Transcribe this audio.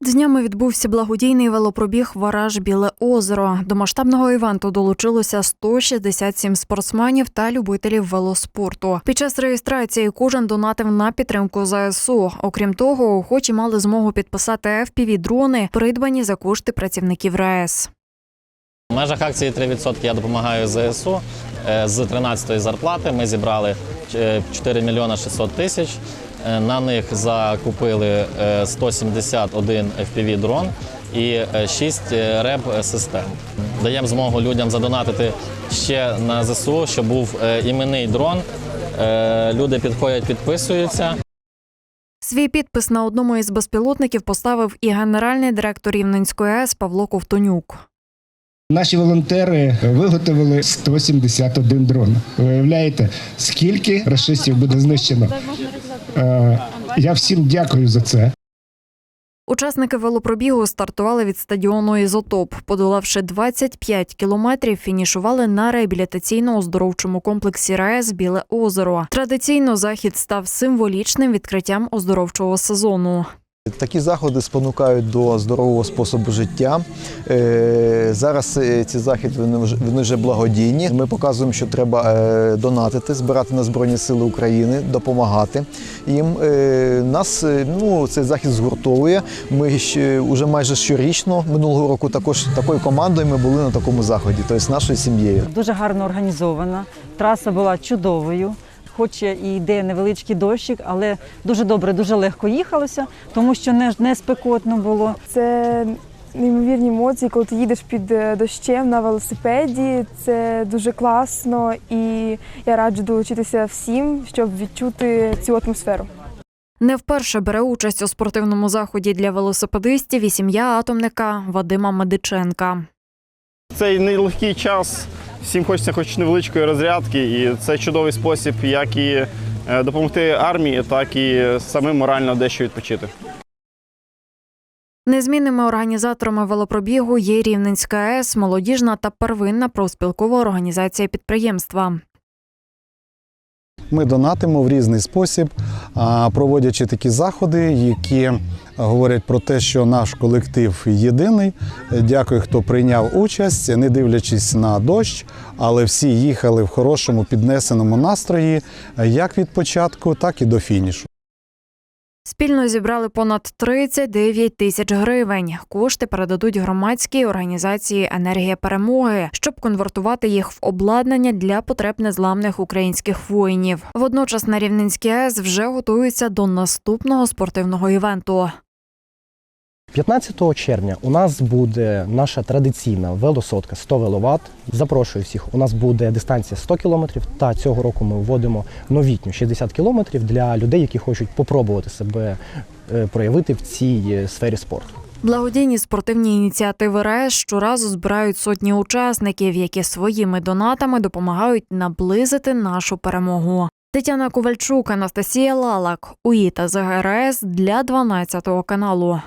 Днями відбувся благодійний велопробіг Вараж Біле озеро. До масштабного івенту долучилося 167 спортсменів та любителів велоспорту. Під час реєстрації кожен донатив на підтримку ЗСУ. Окрім того, охочі мали змогу підписати fpv дрони, придбані за кошти працівників РАЕС. В межах акції 3% я допомагаю ЗСУ. Е, З 13-ї зарплати ми зібрали е, 4 мільйона 600 тисяч. Е, На них закупили е, 171 FPV-дрон і 6 РЕБ-систем. Даємо змогу людям задонатити ще на ЗСУ, щоб був е, іменний дрон. Е, Люди підходять, підписуються. Свій підпис на одному із безпілотників поставив і генеральний директор Рівненської АЕС Павло Ковтонюк. Наші волонтери виготовили 171 дрон. Виявляєте, скільки рашистів буде знищено? Е, Я всім дякую за це. Учасники велопробігу стартували від стадіону Ізотоп. Подолавши 25 кілометрів, фінішували на реабілітаційно-оздоровчому комплексі РаЕС Біле озеро. Традиційно захід став символічним відкриттям оздоровчого сезону. Такі заходи спонукають до здорового способу життя. Е, Зараз е, ці заходи вони вже, благодійні. Ми показуємо, що треба е, донатити, збирати на Збройні Сили України, допомагати їм. Нас ну, цей захід згуртовує. Ми вже майже щорічно минулого року також такою командою ми були на такому заході, тобто нашою сім'єю. Дуже гарно організована. Траса була чудовою. Хоч і йде невеличкий дощик, але дуже добре, дуже легко їхалося, тому що не, не спекотно було. Це неймовірні емоції, коли ти їдеш під е, дощем на велосипеді. Це дуже класно, і я раджу долучитися всім, щоб відчути цю атмосферу. Не вперше бере участь у спортивному заході для велосипедистів і сім'я атомника Вадима Медиченка. Цей нелегкий час. Всім хочеться хоч невеличкої розрядки, і це чудовий спосіб, як і е, допомогти армії, так і самим морально дещо відпочити. Незмінними організаторами велопробігу є Рівненська АЕС, молодіжна та первинна профспілкова організація підприємства. Ми донатимо в різний спосіб, проводячи такі заходи, які говорять про те, що наш колектив єдиний. Дякую, хто прийняв участь, не дивлячись на дощ, але всі їхали в хорошому піднесеному настрої, як від початку, так і до фінішу. Спільно зібрали понад 39 тисяч гривень. Кошти передадуть громадській організації Енергія перемоги, щоб конвертувати їх в обладнання для потреб незламних українських воїнів. Водночас на Рівненській АЕС вже готуються до наступного спортивного івенту. 15 червня у нас буде наша традиційна велосотка 100 веловат. Запрошую всіх. У нас буде дистанція 100 кілометрів. Та цього року ми вводимо новітню 60 кілометрів для людей, які хочуть попробувати себе е, проявити в цій е, сфері спорту. Благодійні спортивні ініціативи РЕС щоразу збирають сотні учасників, які своїми донатами допомагають наблизити нашу перемогу. Тетяна Ковальчук, Анастасія Лалак, УІТА ЗГРС для 12 каналу.